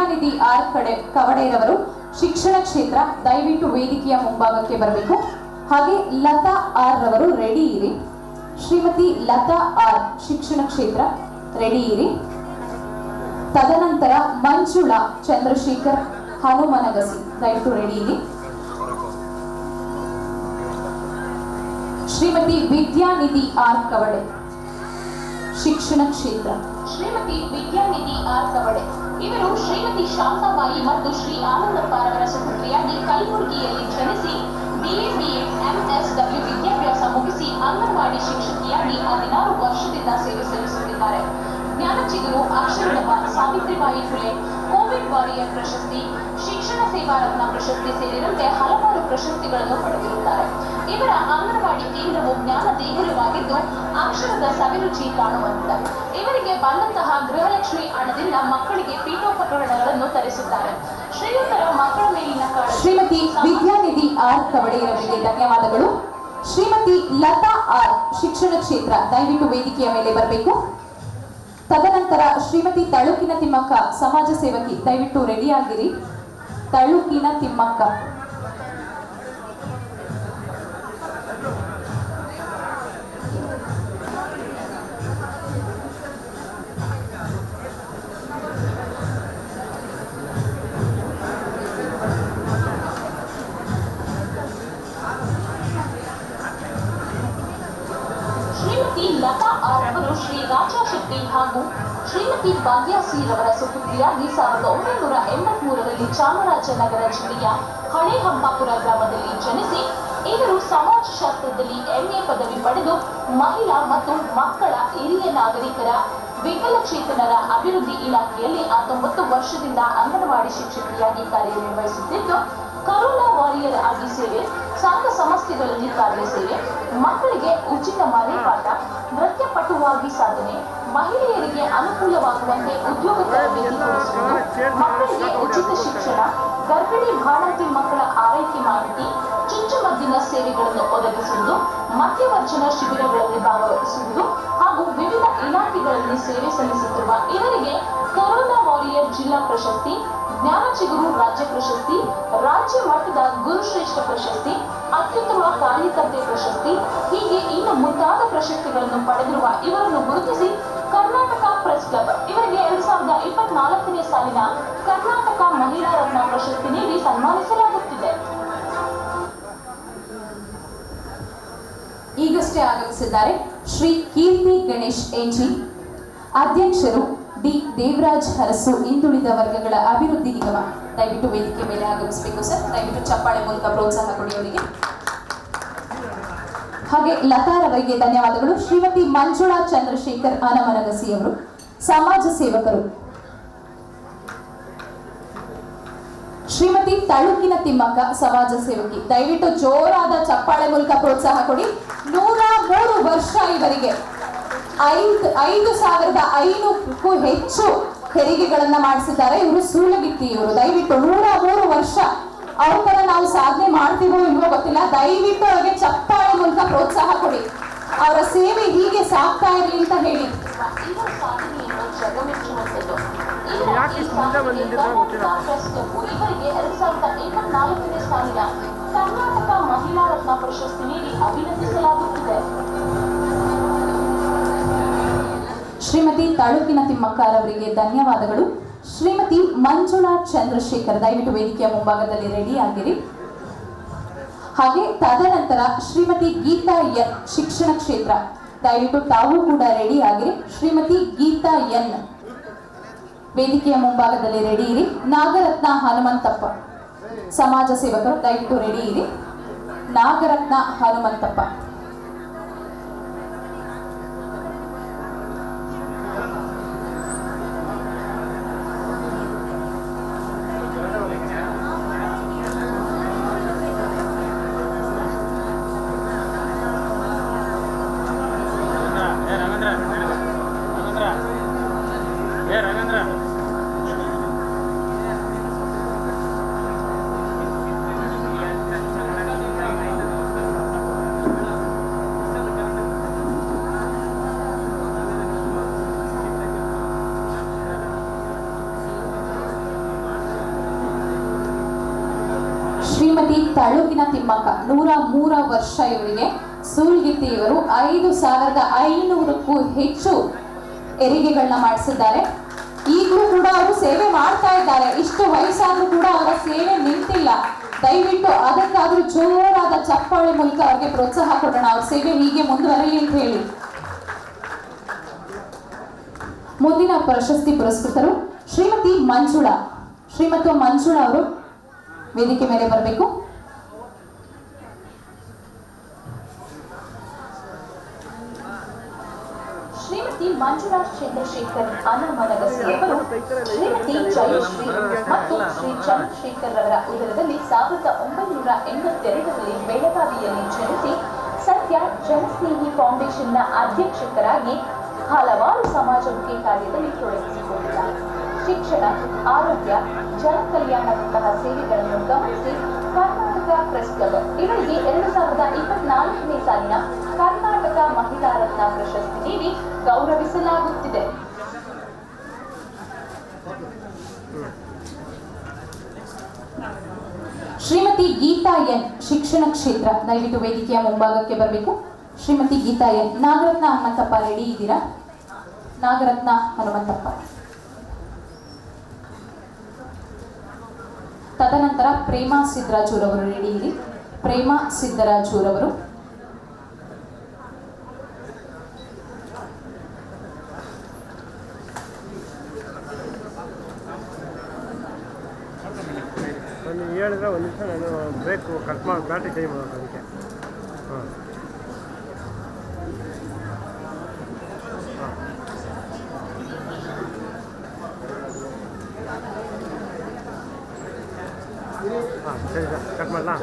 ವಿದ್ಯಾನಿಧಿ R ಕಡೆ ಕವಡೆರವರು ಶಿಕ್ಷಣ ಕ್ಷೇತ್ರ ದಯವಿಟ್ಟು ವೇದಿಕೆಯ ಮುಂಭಾಗಕ್ಕೆ ಬರಬೇಕು. ಹಾಗೆ ಲತಾ ಆರ್ ರವರು ರೆಡಿ ಇರಿ. ಶ್ರೀಮತಿ ಲತಾ ಆರ್ ಶಿಕ್ಷಣ ಕ್ಷೇತ್ರ ರೆಡಿ ಇರಿ. ತದನಂತರ ಮಂಜುಳಾ ಚಂದ್ರಶೇಖರ್ ಹನುಮನಗಸಿ ದಯವಿಟ್ಟು ರೆಡಿ ಇರಿ. ಶ್ರೀಮತಿ ವಿದ್ಯಾನಿಧಿ ಆರ್ ಕವಡೆ. ಶಿಕ್ಷಣ ಕ್ಷೇತ್ರ. ಶ್ರೀಮತಿ ವಿದ್ಯಾನಿಧಿ ಆರ್ ಕವಡೆ ಇವರು ಶ್ರೀಮತಿ ಶಾಂತಾಬಾಯಿ ಮತ್ತು ಶ್ರೀ ಆನಂದಪ್ಪರವರ ಸುಪುತ್ರಿಯಾಗಿ ಕಲಬುರಗಿಯಲ್ಲಿ ಜನಿಸಿ ಬಿಎ ಬಿಎಡ್ ಎಂಎಸ್ಡಬ್ಲ್ಯೂ ವಿದ್ಯಾಭ್ಯಾಸ ಮುಗಿಸಿ ಅಂಗನವಾಡಿ ಶಿಕ್ಷಕಿಯಾಗಿ ಹದಿನಾರು ವರ್ಷದಿಂದ ಸೇವೆ ಸಲ್ಲಿಸುತ್ತಿದ್ದಾರೆ. ಜ್ಞಾನಚಿಗುರು ಅಕ್ಷರಡಪ ಸಾವಿತ್ರಿಬಾಯಿ ಫುಲೆ, ಕೋವಿಡ್ ವಾರಿಯರ್ ಪ್ರಶಸ್ತಿ, ಶಿಕ್ಷಣ ಸೇವಾ ರತ್ನ ಪ್ರಶಸ್ತಿ ಸೇರಿದಂತೆ ಹಲವಾರು ಪ್ರಶಸ್ತಿಗಳನ್ನು ಪಡೆದಿರುತ್ತಾರೆ. ಇವರ ಅಂಗನವಾಡಿ ಕೇಂದ್ರವು ಜ್ಞಾನ ದೇಗುಲವಾಗಿದ್ದು ಅಕ್ಷರದ ಸವಿರುಚಿ ಕಾಣುವಂತಿದೆ ಇವರಿಗೆ ಬಂದಂತಹ ಗೃಹಲಕ್ಷ್ಮಿ ಹಣದಿಂದ ಮಕ್ಕಳಿಗೆ ಪೀಠೋಪಕರಣಗಳನ್ನು ತರಿಸುತ್ತಾರೆ. ಶ್ರೀಯುತರ ಮಕ್ಕಳ ಮೇಲಿನ ಶ್ರೀಮತಿ ವಿದ್ಯಾನಿಧಿ ಆರ್ ಕವಡೆಯವರಿಗೆ ಧನ್ಯವಾದಗಳು. ಶ್ರೀಮತಿ ಲತಾ ಆರ್ ಶಿಕ್ಷಣ ಕ್ಷೇತ್ರ ದಯವಿಟ್ಟು ವೇದಿಕೆಯ ಮೇಲೆ ಬರಬೇಕು. ತದನಂತರ ಶ್ರೀಮತಿ ತಳುಕಿನ ತಿಮ್ಮಕ್ಕ ಸಮಾಜ ಸೇವಕಿ ದಯವಿಟ್ಟು ರೆಡಿಯಾಗಿರಿ ತಳುಕಿನ ತಿಮ್ಮಕ್ಕ. ಶೆಟ್ಟಿ ಹಾಗೂ ಶ್ರೀಮತಿ ಭಾಗ್ಯಾಸಿ ರವರ ಸುಪುತ್ರಿಯಾಗಿ ಸಾವಿರದ ಒಂಬೈನೂರ ಎಂಬತ್ಮೂರರಲ್ಲಿ ಚಾಮರಾಜನಗರ ಜಿಲ್ಲೆಯ ಹಳೆ ಹಂಪಾಪುರ ಗ್ರಾಮದಲ್ಲಿ ಜನಿಸಿ, ಇವರು ಸಮಾಜಶಾಸ್ತ್ರದಲ್ಲಿ ಎಂಎ ಪದವಿ ಪಡೆದು ಮಹಿಳಾ ಮತ್ತು ಮಕ್ಕಳ ಹಿರಿಯ ನಾಗರಿಕರ ವಿಕಲಚೇತನರ ಅಭಿವೃದ್ಧಿ ಇಲಾಖೆಯಲ್ಲಿ ಹತ್ತೊಂಬತ್ತು ವರ್ಷದಿಂದ ಅಂಗನವಾಡಿ ಶಿಕ್ಷಕಿಯಾಗಿ ಕಾರ್ಯನಿರ್ವಹಿಸುತ್ತಿದ್ದು ಕರೋನಾ ವಾರಿಯರ್ ಆಗಿ ಸೇವೆ ಸಂಘ ಸಂಸ್ಥೆಗಳಲ್ಲಿ ಕಾರ್ಯಸೇವೆ ಮಕ್ಕಳಿಗೆ ಉಚಿತ ಮನೆಪಾಠ ನೃತ್ಯ ಪಟುವಾಗಿ ಸಾಧನೆ ಮಹಿಳೆಯರಿಗೆ ಅನುಕೂಲವಾಗುವಂತೆ ಉದ್ಯೋಗ ತರಬೇತಿ ಮಕ್ಕಳಿಗೆ ಉಚಿತ ಶಿಕ್ಷಣ, ಗರ್ಭಿಣಿ ಬಾಣಂತಿ ಮಕ್ಕಳ ಆರೈಕೆ ಮಾಹಿತಿ, ಚುಚ್ಚುಮದ್ದಿನ ಸೇವೆಗಳನ್ನು ಒದಗಿಸುವುದು, ಮದ್ಯವರ್ಜನ ಶಿಬಿರಗಳಲ್ಲಿ ಭಾಗವಹಿಸುವುದು ಹಾಗೂ ವಿವಿಧ ಇಲಾಖೆಗಳಲ್ಲಿ ಸೇವೆ ಸಲ್ಲಿಸುತ್ತಿರುವ ಇವರಿಗೆ ಕೊರೋನಾ ವಾರಿಯರ್ ಜಿಲ್ಲಾ ಪ್ರಶಸ್ತಿ ಜ್ಞಾನಚಿಗುರು ರಾಜ್ಯ ಪ್ರಶಸ್ತಿ, ರಾಜ್ಯ ಮಟ್ಟದ ಗುರುಶ್ರೇಷ್ಠ ಪ್ರಶಸ್ತಿ, ಅತ್ಯುತ್ತಮ ಕಾರ್ಯಕರ್ತೆ ಪ್ರಶಸ್ತಿ, ಹೀಗೆ ಇನ್ನು ಮುಂತಾದ ಪ್ರಶಸ್ತಿಗಳನ್ನು ಪಡೆದಿರುವ ಇವರನ್ನು ಗುರುತಿಸಿ ಇಪ್ಪತ್ನಾಲ್ಕನೇ ಸಾಲಿನ ಕರ್ನಾಟಕ ಮಹಿಳಾ ರತ್ನ ಪ್ರಶಸ್ತಿ ನೀಡಿ ಸನ್ಮಾನಿಸಲಾಗುತ್ತಿದೆ. ಈಗಷ್ಟೇ ಆಗಮಿಸಿದ್ದಾರೆ ಶ್ರೀ ಕೀರ್ತಿ ಗಣೇಶ್ ಎಂಜಿ ಅಧ್ಯಕ್ಷರು ಡಿ ದೇವರಾಜ್ ಹರಸು ಹಿಂದುಳಿದ ವರ್ಗಗಳ ಅಭಿವೃದ್ಧಿ ನಿಗಮ. ದಯವಿಟ್ಟು ವೇದಿಕೆ ಮೇಲೆ ಆಗಮಿಸಬೇಕು ಸರ್. ದಯವಿಟ್ಟು ಚಪ್ಪಾಳೆ ಮೂಲಕ ಪ್ರೋತ್ಸಾಹ ಕೊಡಿ ಅವರಿಗೆ. ಹಾಗೆ ಲತಾರವರಿಗೆ ಧನ್ಯವಾದಗಳು. ಶ್ರೀಮತಿ ಮಂಜುಳಾ ಚಂದ್ರಶೇಖರ್ ಆನಮನಗಸಿ ಅವರು, ಸಮಾಜ ಸೇವಕರು ಶ್ರೀಮತಿ ತಳುಕಿನ ತಿಮ್ಮಕ್ಕ ಸಮಾಜ ಸೇವಕಿ. ದಯವಿಟ್ಟು ಜೋರಾದ ಚಪ್ಪಾಳೆ ಮೂಲಕ ಪ್ರೋತ್ಸಾಹ ಕೊಡಿ. ನೂರ ಮೂರು ವರ್ಷ ಇವರಿಗೆ. ಐದು ಐದು ಸಾವಿರದ ಐನೂರಕ್ಕೂ ಹೆಚ್ಚು ಹೆರಿಗೆಗಳನ್ನ ಮಾಡಿಸಿದ್ದಾರೆ. ಇವರು ಸೂಲಗಿತ್ತಿ ಇವರು ದಯವಿಟ್ಟು ನೂರ ಮೂರು ವರ್ಷ ಅವ್ರ ನಾವು ಸಾಧನೆ ಮಾಡ್ತೀವೋ ಇಲ್ವೋ ಗೊತ್ತಿಲ್ಲ. ದಯವಿಟ್ಟು ಅವರಿಗೆ ಚಪ್ಪಾಳೆ ಮೂಲಕ ಪ್ರೋತ್ಸಾಹ ಕೊಡಿ. ಅವರ ಸೇವೆ ಹೀಗೆ ಸಾಕ್ತಾ ಇರಲಿ ಅಂತ ಹೇಳಿ. ಯಾಕೆ ಕರ್ನಾಟಕ ಮಹಿಳಾ ರತ್ನ ಪ್ರಶಸ್ತಿ ನೀಡಿ ಅಭಿನಂದಿಸಲಾಗುತ್ತಿದೆ. ಶ್ರೀಮತಿ ತಾಲೂಕಿನ ತಿಮ್ಮಕ್ಕರವರಿಗೆ ಧನ್ಯವಾದಗಳು. ಶ್ರೀಮತಿ ಮಂಜುಳಾ ಚಂದ್ರಶೇಖರ್, ದಯವಿಟ್ಟು ವೇದಿಕೆಯ ಮುಂಭಾಗದಲ್ಲಿ ರೆಡಿ ಆಗಿರಿ. ಹಾಗೆ ತದನಂತರ ಶ್ರೀಮತಿ ಗೀತಾ ಎನ್ ಶಿಕ್ಷಣ ಕ್ಷೇತ್ರ. ದಯವಿಟ್ಟು ತಾವು ಕೂಡ ರೆಡಿ ಆಗಿರಿ. ಶ್ರೀಮತಿ ಗೀತಾ ಎನ್ ವೇದಿಕೆಯ ಮುಂಭಾಗದಲ್ಲಿ ರೆಡಿ ಇರಿ. ನಾಗರತ್ನ ಹನುಮಂತಪ್ಪ. ಸಮಾಜ ಸೇವಕರು, ದಯವಿಟ್ಟು ರೆಡಿ ಇರಿ. ನಾಗರತ್ನ ಹನುಮಂತಪ್ಪ. ಏ ರವೀಂದ್ರ ತಳುಕಿನ ತಿಮ್ಮಕ್ಕ, ನೂರ ಮೂರ ವರ್ಷ ಇವರಿಗೆ ಸೂಲ್ಗಿತ್ತಿ ಇವರು ಐದು ಸಾವಿರದ ಐನೂರಕ್ಕೂ ಹೆಚ್ಚು ಹೆರಿಗೆಗಳನ್ನ ಮಾಡಿಸಿದ್ದಾರೆ. ಈಗಲೂ ಕೂಡ ಅವರು ಸೇವೆ ಮಾಡ್ತಾ ಇದ್ದಾರೆ. ಇಷ್ಟು ವಯಸ್ಸಾದ್ರೂ ಕೂಡ ಅವರ ಸೇವೆ ನಿಂತಿಲ್ಲ. ದಯವಿಟ್ಟು ಅದಕ್ಕಾದ್ರೂ ಜೋರಾದ ಚಪ್ಪಾಳೆ ಮೂಲಕ ಅವ್ರಿಗೆ ಪ್ರೋತ್ಸಾಹ ಕೊಡೋಣ. ಅವ್ರ ಸೇವೆ ಹೀಗೆ ಮುಂದುವರಲಿ ಅಂತ ಹೇಳಿ. ಮುಂದಿನ ಪ್ರಶಸ್ತಿ ಪುರಸ್ಕೃತರು ಶ್ರೀಮತಿ ಮಂಜುಳಾ. ಶ್ರೀಮತಿ ಮಂಜುಳಾ ಅವರು ವೇದಿಕೆ ಮೇಲೆ ಬರಬೇಕು. ಶ್ರೀಮತಿ ಮಂಜುನಾಥ್ ಚಂದ್ರಶೇಖರ್ ಅನಮನಗಸಿ ಅವರು ಶ್ರೀಮತಿ ಜಯಶ್ರೀ ಮತ್ತು ಶ್ರೀ ಚಂದ್ರಶೇಖರ್ ಅವರ ಉದರದಲ್ಲಿ ಸಾವಿರದ ಒಂಬೈನೂರ ಎಂಬತ್ತೆರಡರಲ್ಲಿ ಬೆಳಗಾವಿಯಲ್ಲಿ ಜನಿಸಿ, ಸದ್ಯ ಜನಸ್ನೇಹಿ ಫೌಂಡೇಶನ್ನ ಅಧ್ಯಕ್ಷಕರಾಗಿ ಹಲವಾರು ಸಮಾಜಮುಖಿ ಕಾರ್ಯದಲ್ಲಿ ತೊಡಗಿಸಿಕೊಂಡಿದ್ದಾರೆ. ಶಿಕ್ಷಣ, ಆರೋಗ್ಯ, ಜನಕಲ್ಯಾಣದಂತಹ ಸೇವೆಗಳನ್ನು ಗಮನಿಸಿ ಕರ್ನಾಟಕ ಪ್ರೆಸ್ ಕ್ಲಬ್ ಇವರಿಗೆ ಎರಡು ಸಾವಿರದ ಇಪ್ಪತ್ನಾಲ್ಕನೇ ಸಾಲಿನ ಕರ್ನಾಟಕ ಮಹಿಳಾ ರತ್ನ ಪ್ರಶಸ್ತಿ ನೀಡಿ ಗೌರವಿಸಲಾಗುತ್ತಿದೆ. ಶ್ರೀಮತಿ ಗೀತಾ ಎನ್ ಶಿಕ್ಷಣ ಕ್ಷೇತ್ರ ದಯವಿಟ್ಟು ವೇದಿಕೆಯ ಮುಂಭಾಗಕ್ಕೆ ಬರಬೇಕು. ಶ್ರೀಮತಿ ಗೀತಾ ಎನ್ ನಾಗರತ್ನ ಹನುಮಂತಪ್ಪ ರೆಡಿ ಇದ್ದೀರಾ? ನಾಗರತ್ನ ಹನುಮಂತಪ್ಪ. ತದನಂತರ ಪ್ರೇಮ ಸಿದ್ದರಾಜೂರವರು ರೆಡಿ ಇರಿ. ಪ್ರೇಮ ಸಿದ್ದರಾಜೂರವರು ಹೇಳಿದ್ರೆ ಒಂದು ನಿಮಿಷ, ನಾನು ಬ್ರೇಕ್ ಕಟ್ ಮಾಡಿ, ಬ್ಯಾಟ್ರಿ ಟೈಮ್ ಅದಕ್ಕೆ. ಹಾಂ. ಹಾಂ ಸರಿ ಸರ್ ಕಟ್ ಮಾಡಲಾ